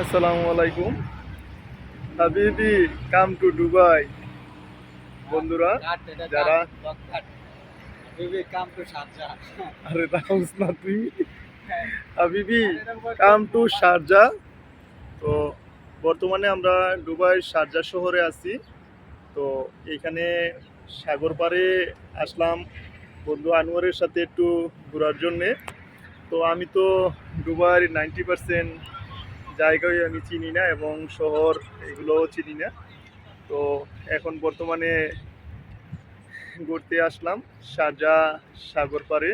আসসালামু আলাইকুম। হাবিবি কাম টু দুবাই। বন্ধুরা যারা কাম টু সাজা আরে রাউস না তুই। হাবিবি কাম টু শারজা তো বর্তমানে আমরা দুবাই শারজা শহরে আছি। তো এখানে সাগর পাড়ে আসলাম বন্ধু আনোয়ারের সাথে একটু ঘোরার জন্যে। তো আমি তো দুবাইয়ের নাইনটি পার্সেন্ট জায়গায় আমি চিনি না এবং শহর এগুলোও চিনি না। তো এখন বর্তমানে ঘুরতে আসলাম সাজা সাগর পাড়ে।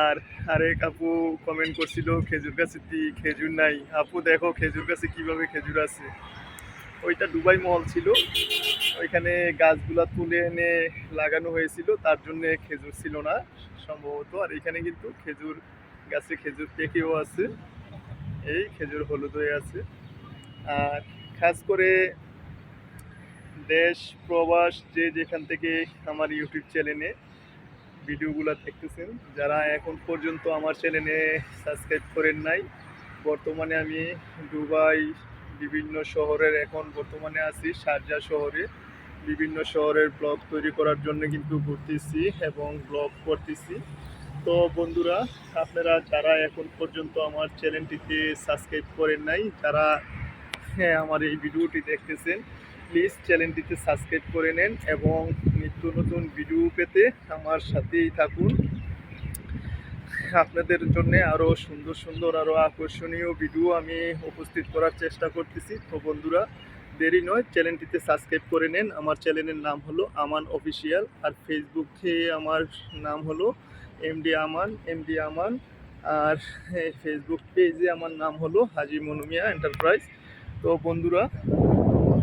আর আরেক আপু কমেন্ট করছিল, খেজুর গাছে কি খেজুর নাই? আপু, দেখো খেজুর গাছে কীভাবে খেজুর আছে। ওইটা দুবাই মহল ছিল। ওইখানে গাছগুলা তুলে এনে লাগানো হয়েছিল, তার জন্যে খেজুর ছিল না সম্ভবত। আর এখানে কিন্তু খেজুর গাছে খেজুর পেকেও আছে। এই খেজুর হলুদ হয়ে আছে। আর খাস করে দেশ, প্রবাস, যে যেখান থেকে আমার ইউটিউব চ্যানেলে ভিডিওগুলো দেখতেছেন, যারা এখন পর্যন্ত আমার চ্যানেলে সাবস্ক্রাইব করেন নাই, বর্তমানে আমি দুবাই বিভিন্ন শহরের, এখন বর্তমানে আছি শারজা শহরে। বিভিন্ন শহরের ব্লগ তৈরি করার জন্য কিন্তু ঘুরতেছি এবং ব্লগ করতেছি। তো বন্ধুরা, আপনারা যারা এখন পর্যন্ত আমার চ্যানেলটিতে সাবস্ক্রাইব করেন নাই, যারা হ্যাঁ আমার এই ভিডিওটি দেখতেছেন প্লিজ চ্যানেলটিতে সাবস্ক্রাইব করে নেন এবং নিত্য নতুন ভিডিও পেতে আমার সাথেই থাকুন। আপনাদের জন্য আরও সুন্দর সুন্দর আরও আকর্ষণীয় ভিডিও আমি উপস্থিত করার চেষ্টা করতেছি। তো বন্ধুরা, দেরি নয়, চ্যানেলটিতে সাবস্ক্রাইব করে নেন। আমার চ্যানেলের নাম হলো আমান অফিসিয়াল আর ফেসবুকে আমার নাম হলো এমডি আমান এমডি আমান আর ফেসবুক পেজে আমার নাম হলো হাজি মনুমিয়া এন্টারপ্রাইজ তো বন্ধুরা,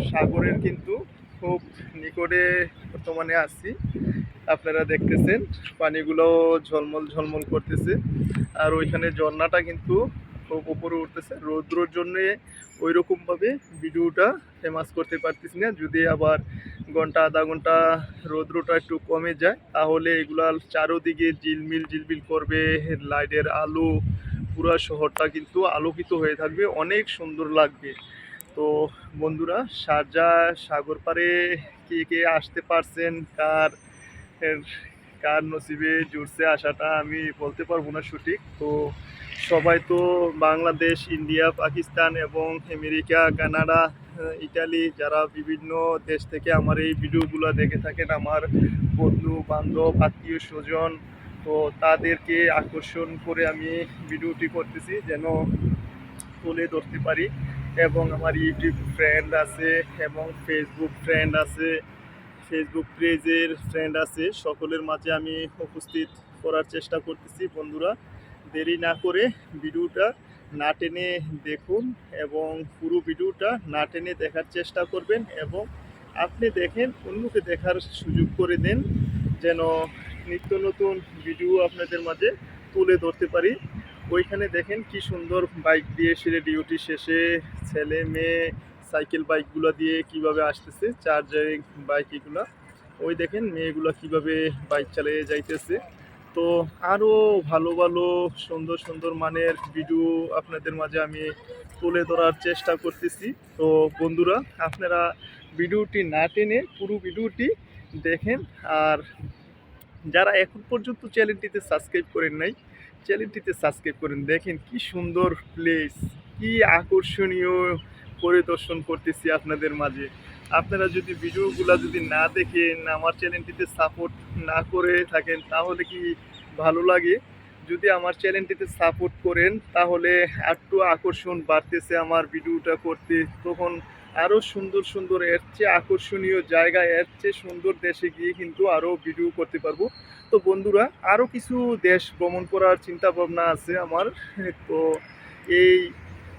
সাগরের কিন্তু খুব নিকটে বর্তমানে আছি। আপনারা দেখতেছেন পানিগুলো ঝলমল ঝলমল করতেছে। আর ওইখানে ঝর্ণাটা কিন্তু উপরে উঠতেছে। রৌদ্রর জন্য ওই রকমভাবে ভিডিওটা ফেমাস করতে পারতেছি না। যদি আবার ঘণ্টা, আধা ঘণ্টা রৌদ্রটা একটু কমে যায়, তাহলে এগুলা চারোদিকে ঝিলমিল ঝিলমিল করবে। লাইটের আলো পুরো শহরটা কিন্তু আলোকিত হয়ে থাকবে। অনেক সুন্দর লাগবে। তো বন্ধুরা, সারজা সাগর পাড়ে কে কে আসতে পারছেন? কার কার নসিবে জুড়ছে আসাটা আমি বলতে পারব না সঠিক। তো সবাই তো বাংলাদেশ, ইন্ডিয়া, পাকিস্তান এবং আমেরিকা, কানাডা ইটালি যারা বিভিন্ন দেশ থেকে আমার এই ভিডিওগুলো দেখে থাকেন, আমার বন্ধু, বান্ধব, আত্মীয় স্বজন, তো তাদেরকে আকর্ষণ করে আমি ভিডিওটি করতেছি যেন তুলে ধরতে পারি এবং আমার ইউটিউব ফ্রেন্ড আছে এবং ফেসবুক ফ্রেন্ড আছে ফেসবুক পেজের ফ্রেন্ড আছে, সকলের মাঝে আমি উপস্থিত করার চেষ্টা করতেছি বন্ধুরা। দেরি না করে ভিডিওটা না টেনে দেখুন এবং পুরো ভিডিওটা না টেনে দেখার চেষ্টা করবেন এবং আপনি দেখেন অন্যকে দেখার সুযোগ করে দেন যেন নিত্য নতুন ভিডিও আপনাদের মাঝে তুলে ধরতে পারি। ওইখানে দেখেন কি সুন্দর বাইক দিয়ে সেরে ডিউটি শেষে ছেলে মেয়ে সাইকেল বাইকগুলো দিয়ে কীভাবে আসতেছে চার্জারিং বাইক এগুলা। ওই দেখেন মেয়েগুলো কীভাবে বাইক চালিয়ে যাইতেছে। তো আরও ভালো ভালো সুন্দর সুন্দর মানের ভিডিও আপনাদের মাঝে আমি তুলে ধরার চেষ্টা করতেছি। তো বন্ধুরা, আপনারা ভিডিওটি না টেনে পুরো ভিডিওটি দেখেন। আর যারা এখন পর্যন্ত চ্যানেলটিতে সাবস্ক্রাইব করেন নাই চ্যানেলটিতে সাবস্ক্রাইব করেন। দেখেন কি সুন্দর প্লেস কি আকর্ষণীয় পরিদর্শন করতেছি আপনাদের মাঝে। আপনারা যদি ভিডিওগুলো যদি না দেখেন, আমার চ্যানেলটিতে সাপোর্ট না করে থাকেন, তাহলে কি ভালো লাগে? যদি আমার চ্যানেলটিতে সাপোর্ট করেন, তাহলে একটু আকর্ষণ বাড়তেছে আমার ভিডিওটা করতে। তখন আরও সুন্দর সুন্দর, এর চেয়ে আকর্ষণীয় জায়গা, এর চেয়ে সুন্দর দেশে গিয়ে কিন্তু আরও ভিডিও করতে পারব। তো বন্ধুরা আরও কিছু দেশ ভ্রমণ করার চিন্তা ভাবনা আছে আমার। তো এই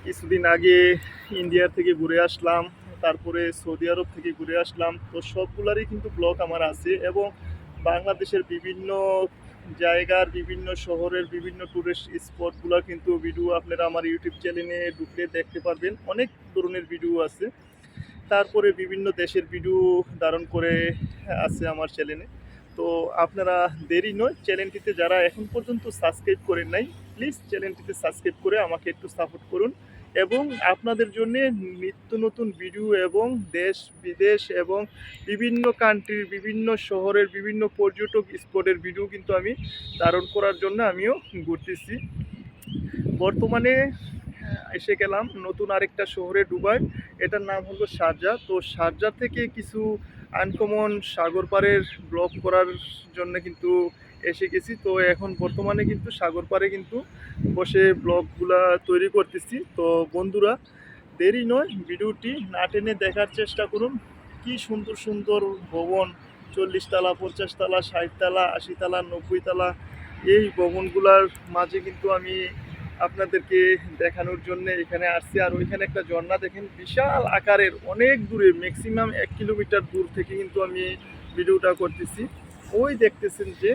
কিছুদিন আগে ইন্ডিয়া থেকে ঘুরে আসলাম। তারপরে সৌদি আরব থেকে ঘুরে আসলাম। তো সবগুলারই কিন্তু ব্লগ আমার আছে এবং বাংলাদেশের বিভিন্ন জায়গার, বিভিন্ন শহরের, বিভিন্ন টুরিস্ট স্পটগুলো কিন্তু ভিডিও আপনারা আমার ইউটিউব চ্যানেলে ঢুকলে দেখতে পারবেন। অনেক ধরনের ভিডিও আছে। তারপরে বিভিন্ন দেশের ভিডিও ধারণ করে আছে আমার চ্যানেলে তো আপনারা দেরি নয় চ্যানেলটিতে যারা এখন পর্যন্ত সাবস্ক্রাইব করেন নাই প্লিজ চ্যানেলটিতে সাবস্ক্রাইব করে আমাকে একটু সাপোর্ট করুন। এবং আপনাদের জন্য নিত্য নতুন ভিডিও এবং দেশ, বিদেশ এবং বিভিন্ন কান্ট্রির বিভিন্ন শহরের বিভিন্ন পর্যটক স্পটের ভিডিও কিন্তু আমি ধারণ করার জন্য আমিও ঘুরতেছি। বর্তমানে এসে গেলাম নতুন আরেকটা শহরে ডুবাই এটার নাম হলো শারজা তো শারজা থেকে কিছু আনকমন সাগর পাড়ের ব্লগ করার জন্য কিন্তু এসে গেছি। তো এখন বর্তমানে কিন্তু সাগর পাড়ে কিন্তু বসে ব্লগগুলা তৈরি করতেছি। তো বন্ধুরা, দেরি নয়, ভিডিওটি না টেনে দেখার চেষ্টা করুন। কি সুন্দর সুন্দর ভবন চল্লিশ তালা পঞ্চাশ তালা ষাট তালা আশি তালা নব্বই তালা এই ভবনগুলার মাঝে কিন্তু আমি আপনাদেরকে দেখানোর জন্য এখানে আসছি। আর ওইখানে একটা ঝর্ণা দেখেন, বিশাল আকারের, অনেক দূরে ম্যাক্সিমাম এক কিলোমিটার দূর থেকে কিন্তু আমি ভিডিওটা করতেছি। ওই দেখতেছেন যে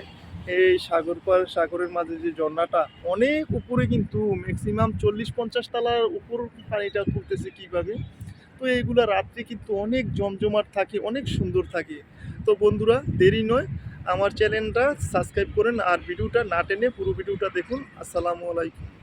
এই সাগর পার, সাগরের মাঝে যে ঝর্ণাটা, অনেক উপরে কিন্তু ম্যাক্সিমাম চল্লিশ পঞ্চাশ তালার উপর পানিটা তুলতেছে কীভাবে? তো এইগুলো রাত্রে কিন্তু অনেক জমজমাট থাকে, অনেক সুন্দর থাকে। তো বন্ধুরা, দেরি নয়, আমার চ্যানেলটা সাবস্ক্রাইব করেন আর ভিডিওটা না টেনে পুরো ভিডিওটা দেখুন। আসসালামু আলাইকুম।